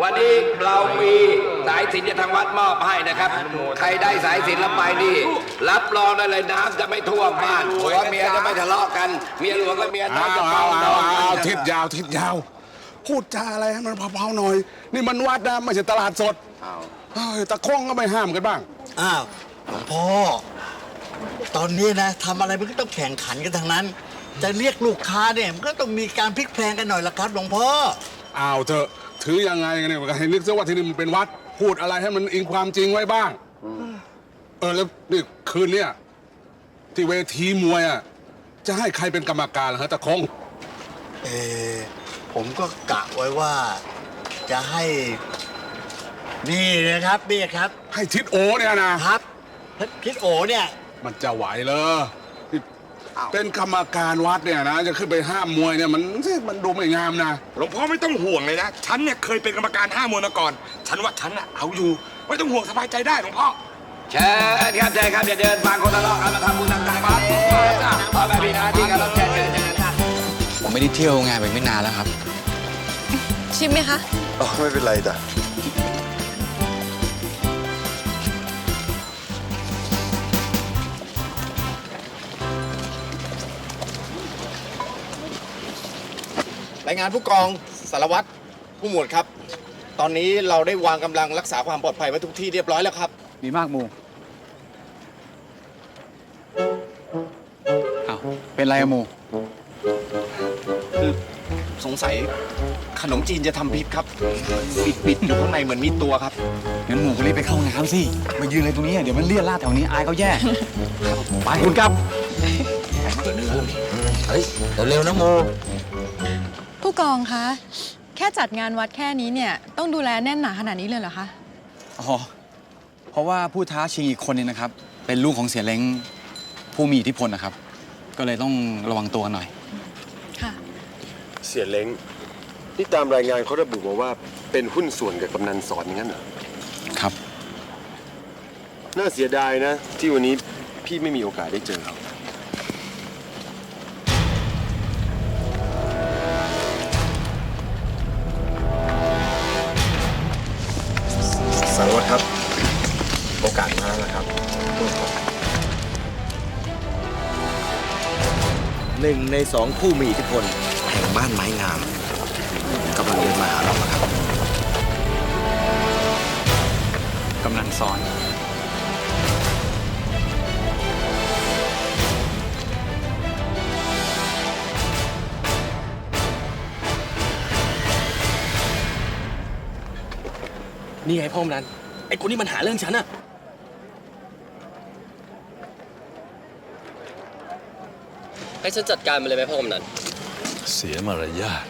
วันนี้เรามีสายสิญจนทางวัดมอบให้นะครับ ใครได้สายสิญจนแล้วไปนี่ รับรองได้เลยน้ำจะไม่ท่วมบ้านผัวเมียจะไม่ทะเลาะกัน เมียหลวงกับเมียน้เอาอยจะเอาเฝ้าเอานอนเอาทิศยาวทิศยาว พูดจาอะไรให้มันเบาๆหน่อย นี่มันวัดนะไม่ใช่ตลาดสดเฮ้ยตะคงก็ไม่ห้ามกันบ้าง อ้าวหลวงพ่อ ตอนนี้นะทำอะไรมันก็ต้องแข่งขันกันทางนั้น จะเรียกลูกค้าเนี่ยมันก็ต้องมีการพลิกแพลงกันหน่อยละครับ หลวงพ่อ เอาเถอะ ถือยังไงกันเนี่ยให้นึกซะว่าที่นี่มันเป็นวัด พูดอะไรให้มันอิงความจริงไว้บ้าง เออแล้วนี่คืนเนี้ยที่เวทีมวยอะจะให้ใครเป็นกรรมการเหรอฮะตะคงเออผมก็กะไว้ว่าจะให้ นี่นะครับนี่ครับ ให้ทิศโอเนี่ยนะครับพิษโอเนี่ย มันจะไหวเลยนี่ เป็นกรรมการวัดเนี่ยนะ จะขึ้นไปห้ามมวยเนี่ยมันมันดูไม่งามนะ หลวงพ่อไม่ต้องห่วงเลยนะ ฉันเนี่ยเคยเป็นกรรมการห้ามวยมาก่อน ฉันว่าฉันน่ะเอาอยู่ ไม่ต้องห่วงสบายใจได้หลวงพ่อ เชิญครับเชิญครับอย่าเดินฟังคนทะเลาะกันมาทำบุญทำทานกันพอไปมีหน้าที่กันแล้วเชิญเชิญเชิญครับผมไม่ได้เที่ยวงานไปไม่นานแล้วครับ ชิมไหมคะ อ๋อไม่เป็นไรจ้ะ รายงานผู้กองสารวัตรผู้หมวดครับ ตอนนี้เราได้วางกำลังรักษาความปลอดภัยไว้ทุกที่เรียบร้อยแล้วครับ ดีมากมูอ้าวเป็นไรอะมูคือสงสัยขนมจีนจะทำพิษครับ ปิดปิดอยู่ข้างในเหมือนมีตัวครับ งั้นหมูก็รีบไปเข้าห้องน้ำสิ มายืนอะไรตรงนี้อะเดี๋ยวมันเลี่ยราดแถวนี้อายเขาแย่ ไปคุณครับ เฮ้ยเร็วๆนะโม ผู้กองคะ แค่จัดงานวัดแค่นี้เนี่ย ต้องดูแลแน่นหนาขนาดนี้เลยเหรอคะ อ๋อ เพราะว่าผู้ท้าชิงอีกคนนึงนะครับ เป็นลูกของเสียเล้งผู้มีอิทธิพลนะครับ ก็เลยต้องระวังตัวกันหน่อย ค่ะ เสียเล้งนี่ตามรายงานเขาระบุมาว่าเป็นหุ้นส่วนกับกำนันสอนอย่างนั้นเหรอ ครับ น่าเสียดายนะ ที่วันนี้พี่ไม่มีโอกาสได้เจอเขา นึ่งในสองผู้มีอิทธิพลแห่งบ้านไม้งามกำลังเดินมาหาเราครับกำนันสอน นี่ไงพ่อมนันไอ้คนนี้มันหาเรื่องฉันอะ ให้ฉันจัดการมันเลยไหมพ่อกำนันเสียมารยาท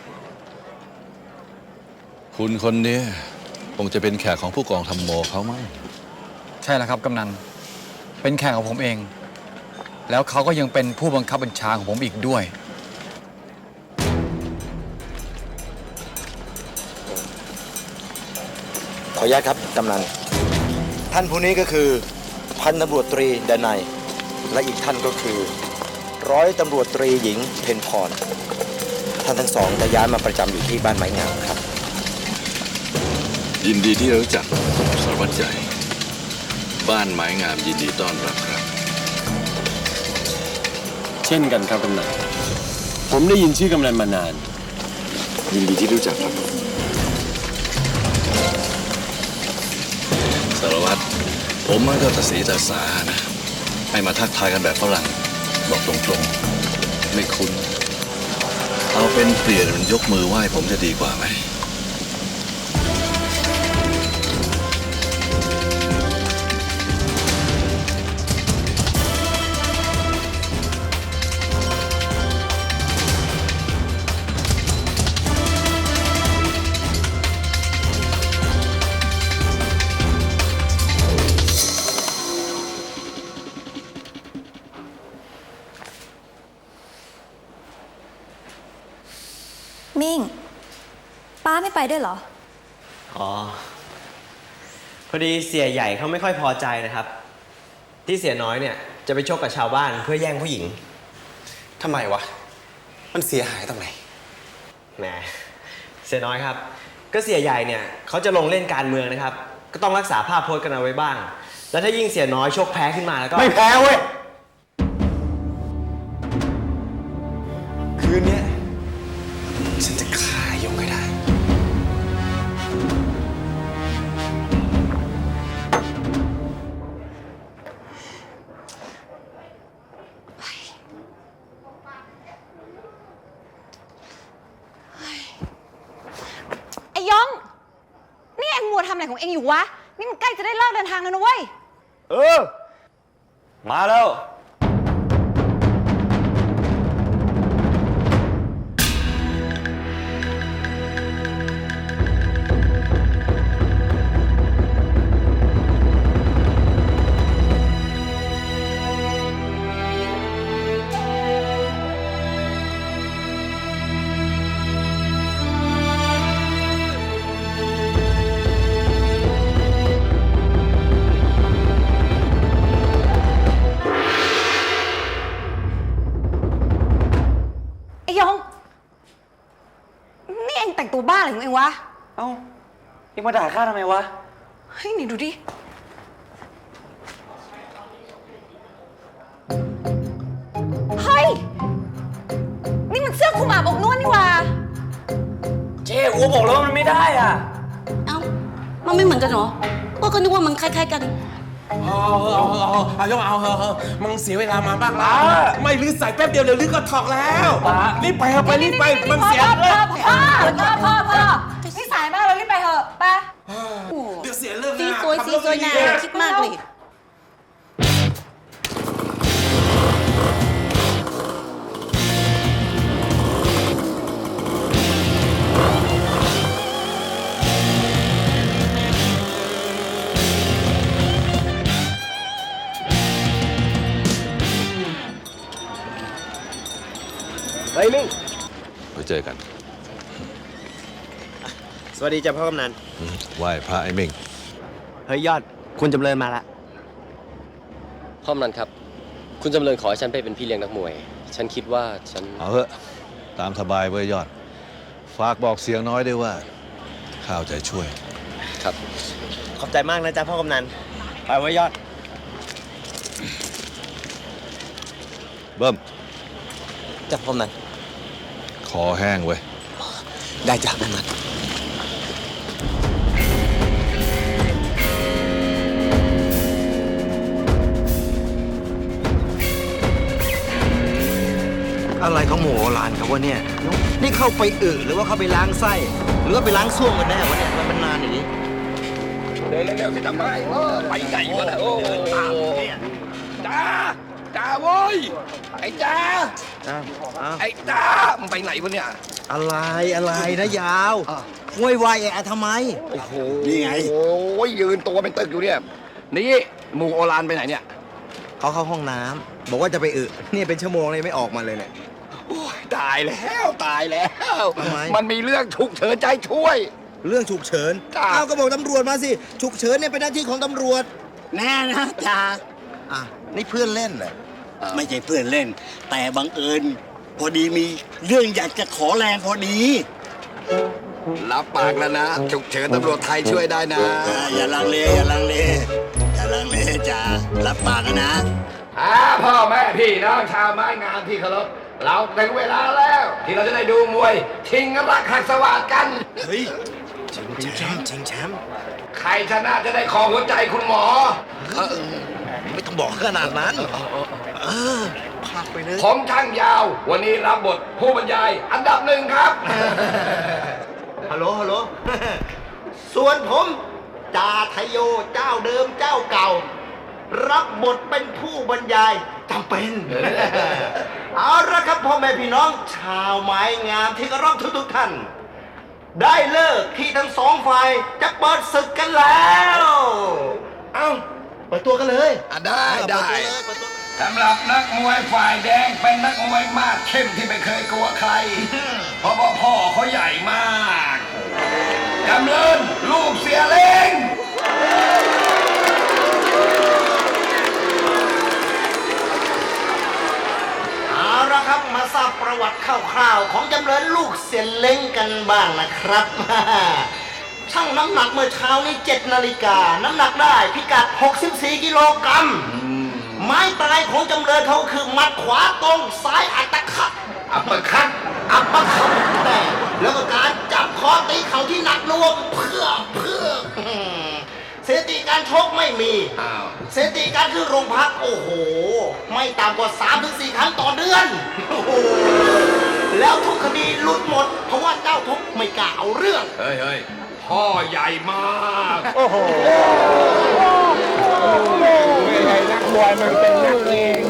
คุณคนเนี้ยคงจะเป็นแขกของผู้กองทำโมเขามั้งใช่แล้วครับกำนัน เป็นแข่งของผมเอง แล้วเขาก็ยังเป็นผู้บังคับบัญชาของผมอีกด้วย ขออนุญาตครับกำนัน ท่านผู้นี้ก็คือพันตำรวจตรีดนัยและอีกท่านก็คือ ร้อยตำรวจตรีหญิงเพนพร ท่านทั้งสองจะย้ายมาประจำอยู่ที่บ้านไม้งามครับ ยินดีที่รู้จักสารวัตรใหญ่บ้านไม้งามยินดีต้อนรับครับ เช่นกันครับกำนันผมได้ยินชื่อกำนันมานาน ยินดีที่รู้จักครับ สารวัตรผมมันก็ตาสีตาสานะให้มาทักทายกันแบบฝรั่ง บอกตรงๆ ไม่คุ้น เอาเป็นเปลี่ยนมันยกมือไหว้ผมจะดีกว่าไหม ด้วยเหรอ อ๋อ พอดีเสียใหญ่เขาไม่ค่อยพอใจนะครับ ที่เสียน้อยเนี่ยจะไปชกกับชาวบ้านเพื่อแย่งผู้หญิง ทำไมวะ มันเสียหายตรงไหน แหม เสียน้อยครับ ก็เสียใหญ่เนี่ยเขาจะลงเล่นการเมืองนะครับ ก็ต้องรักษาภาพพจน์กันเอาไว้บ้าง แล้วถ้ายิ่งเสียน้อยชกแพ้ขึ้นมาแล้วก็ ไม่แพ้เว้ย คืนเนี้ย นี่เอ็งมัวทำอะไรของเอ็งอยู่วะ นี่มันใกล้จะได้เลิกเดินทางแล้วนะเว้ย เออ มาแล้ว เอ้าเอ็งมาด่าข้าทำไมวะ เฮ้ยนี่ดูดิ เฮ้ย นี่มันเสื้อคลุมอาบอบนวดนี่หว่า เจ๊อัวบอกแล้วว่ามันไม่ได้อะเอ้า มันไม่เหมือนกันเหรอว่าก็นึกว่ามันคล้ายๆกันเอาเอาเอาเอายกเอาเอาเอามึงเสียเวลามามากแล้วไม่ลื้อใส่แป๊บเดียวเดี๋ยวลื้อก็ถอกแล้วรีบไปเถอะไปรีบไป มันเสีย พ่อเลยพ่อพ่อพ่อพ่อ นะสวยขับสีรถสวยดีนะๆคิดมากเลยเฮ้ยมิ่งไปเจอกัน สวัสดีจ้าพ่อกำนัน ไหว้พระไอ้เม่งเฮ้ยยอด คุณจำเริญมาละ พ่อมนันครับ คุณจำเริญขอให้ฉันไปเป็นพี่เลี้ยงนักมวย ฉันคิดว่าฉัน เอาเถอะตามสบายเว้ยยอด ฝากบอกเสียงน้อยด้วยว่า ข้าวใจช่วย ครับ ขอบใจมากนะจ๊ะพ่อกำนัน ไปไว้ยอด เบิ้มจับผมหน่อยคอแห้งเว้ย ได้จ้ะผมหน่อ อะไรของหมูโบราณครับวะเนี่ย นี่เข้าไปอึหรือว่าเข้าไปล้างไส้ หรือว่าไปล้างส้วมกันแน่วะเนี่ยมันเป็นนานอย่างนี้เดินเร็วๆสิทำไมไปไหนวะเนี่ยโอ้จ้าจ้าโว้ยไอ้จ้าอ้าวอ้าวไอ้จ้ามึงไปไหนวะเนี่ยอะไรอะไรนะยาวโวยวายแอะทำไมโอ้โหนี่ไงโอ้ยยืนตัวเป็นตึกอยู่เนี่ยนี่หมูโอรานไปไหนเนี่ยเขาเข้าห้องน้ำบอกว่าจะไปอึเนี่ยเป็นชั่วโมงเลยไม่ออกมาเลยเนี่ยโอ้ย ตายแล้วตายแล้ว ทำไม มันมีเรื่องฉุกเฉินใจช่วย เรื่องฉุกเฉินจ้ะอ้าวก็บอกตำรวจมาสิ ฉุกเฉินเนี่ยเป็นหน้าที่ของตำรวจ แน่นะจ่าอะ นี่เพื่อนเล่นเหรอไม่ใช่เพื่อนเล่น แต่บังเอิญ พอดีมีเรื่องอยากจะขอแรงพอดีรับปากแล้วนะฉุกเฉินตำรวจไทยช่วยได้นะ อ่าอย่าลังเลอย่าลังเลอย่าลังเลจ่ารับปากนะอ่าพ่อแม่พี่น้องชาวไม้งามที่เคารพ เราถึงเวลาแล้ว ที่เราจะได้ดูมวยชิงรักหักสวัสดกัน เฮ้ยชิงแชมป์ชิงแชมป์ใครชนะจะได้ของหัวใจคุณหมอเออไม่ต้องบอกขนาดนั้นเออพากไปเลยผมช่างยาว วันนี้รับบทผู้บรรยาย อันดับหนึ่งครับ ฮัลโหลฮัลโหลส่วนผมจ่าไทโยเจ้าเดิมเจ้าเก่า รับบทเป็นผู้บรรยายจำเป็น เอาละครับพ่อแม่พี่น้องชาวไม้งามที่เคารพทุกทุกๆท่าน ได้เลิกที่ทั้งสองฝ่ายจะเปิดศึกกันแล้ว เอ้าเปิดตัวกันเลยอะได้เปิได้ตัวเลยเปิดตัวเลยสำหรับนักมวยฝ่ายแดงเป็นนักมวยมากเข้มที่ไม่เคยกลัวใคร เพราะว่าพ่อเขาใหญ่มากจำเริญลูกเสียเล้ง คร่าวๆของจำเริญลูกเสียนเล้งกันบ้างนะครับ ช่างน้ำหนักเมื่อเช้านี้7นาฬิกา น้ำหนักได้พิกัด 64 กิโลกรัม ไม้ตายของจำเลยเขาคือหมัดขวาตรงซ้ายอัตคัดอัปเปอร์คัดอัปเปอร์คัดแต่แล้วก็การจับคอตีเข่าที่หนักหน่วงเพื่อเพื่ออืมสถิติการชกไม่มีสถิติการขึ้นโรงพัก โอ้โห ไม่ต่ำกว่า3-4ครั้งต่อเดือน โอ้โห แล้วทุกคดีหลุดหมด เพราะว่าเจ้าทุกข์ไม่กล้าเอาเรื่อง เฮ้ยเฮ้ยพ่อใหญ่มากโอ้โหไม่ใช่นักบวยมันเป็นนักเลง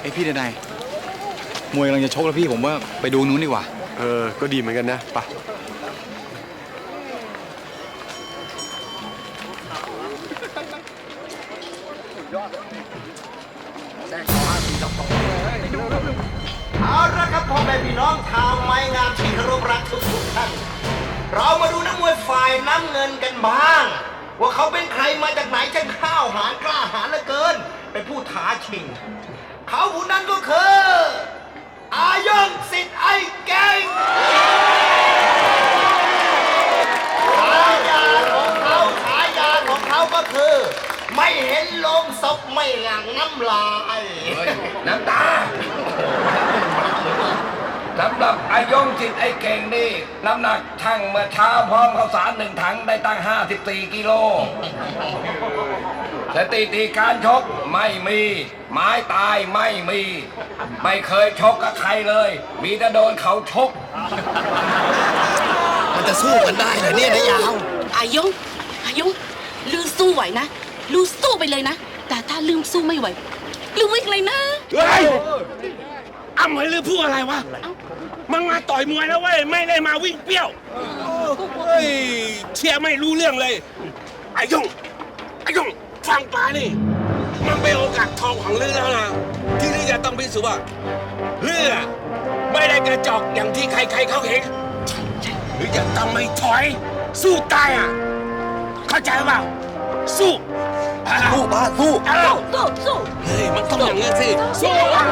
ไอพี่เดนายมวยกำลังจะชกแล้วพี่ผมว่าไปดูนู้นดีกว่า เออ ก็ดีเหมือนกันนะป พี่น้องชาวไม้งามที่เคารพรักทุกทุกๆท่าน เรามาดูนักมวยฝ่ายน้ำเงินกันบ้าง ว่าเขาเป็นใครมาจากไหนจะข้าวหารกล้าหาญเหลือเกิน เป็นผู้ท้าชิง เขาผู้นั้นก็คือายงสิทธิ์ไอ้แกงฉายาของเขาฉายาของเขาก็คือ ไม่เห็นโลงศพไม่หลั่งน้ำลาย น้ำตาสำหรับอายงจิตไอ้เก่ง นี่น้ำหนักช่างเมื่อเช้าพร้อมข้าวสารหนึ่งถังได้ตั้ง 54 กิโลสถิติการชกไม่มี ไม้ตายไม่มี ไม่เคยชกกับใครเลย มีแต่โดนเขาชก มันจะสู้กันได้เหรอเนี่ยนะยาว อายงอายงลือสู้ไหวนะลือสู้ไปเลยนะ แต่ถ้าลืมสู้ไม่ไหวลืมวิ่งเลยนะ เฮ้ย อ้ำให้ลือพูดอะไรวะมันมาต่อยมวยแล้วเว้ยไม่ได้มาวิ่งเปรี้ยวเฮ้ยเชียร์ไม่รู้เรื่องเลยไอ้ยงไอ้ยงฟังปานี่ มันเป็นโอกาสทองของลือแล้วนะที่ลือจะต้องพิสูจน์ว่าลืออะไม่ได้กระจอกอย่างที่ใครๆเขาเห็นหรือจะต้องไม่ถอย สู้ตายอะเข้าใจเปล่าสู้ สู้บ้าสู้สู้สู้เฮ้ยมันต้องอย่างนี้สิสู้อะ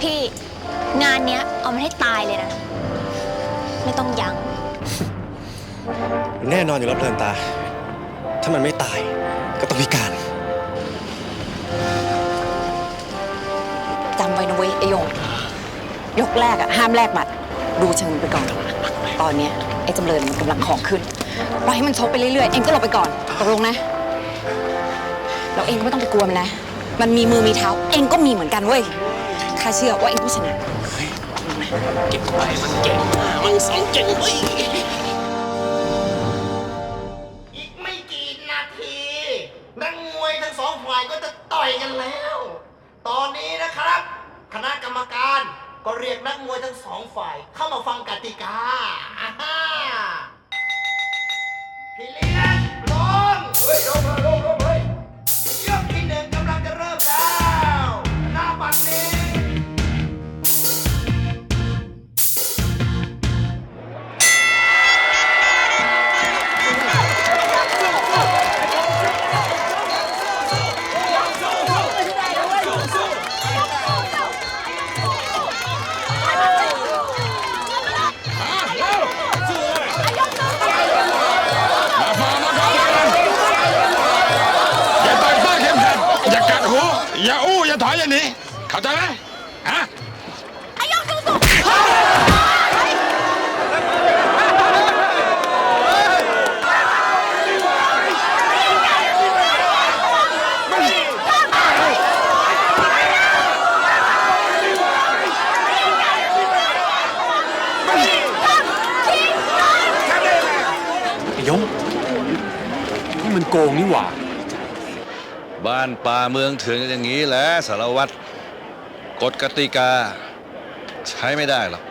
พี่งานเนี้ยเอามันให้ตายเลยนะ ไม่ต้องยัง้งแน่นอนอยู่แล้วเพลินตา ถ้ามันไม่ตายก็ต้องพิการจำไว้นะเว้ยไอโยงยกแรกอะห้ามแลกหมัดดูเชิงไปก่อน ตอนเนี้ยไอ้จำเลยมันกำลังของขึ้นปล่อยให้มันชกไปเรื่อยๆ เองก็หลบไปก่อนตกลงนะ เราเองก็ไม่ต้องไปกลัวมันนะ มันมีมือมีเท้า เองก็มีเหมือนกันเว้ยข้าเชื่อว่าเองผู้ชนะ เก่งไปมันเก่งมากมันสองเก่งเว้ย เรียกนักมวยทั้งสองฝ่าย เข้ามาฟังกติกา บ้านป่าเมืองถึงอนกันอย่างนี้แหละสารวัตรกฎกติกา ใช้ไม่ได้หรอก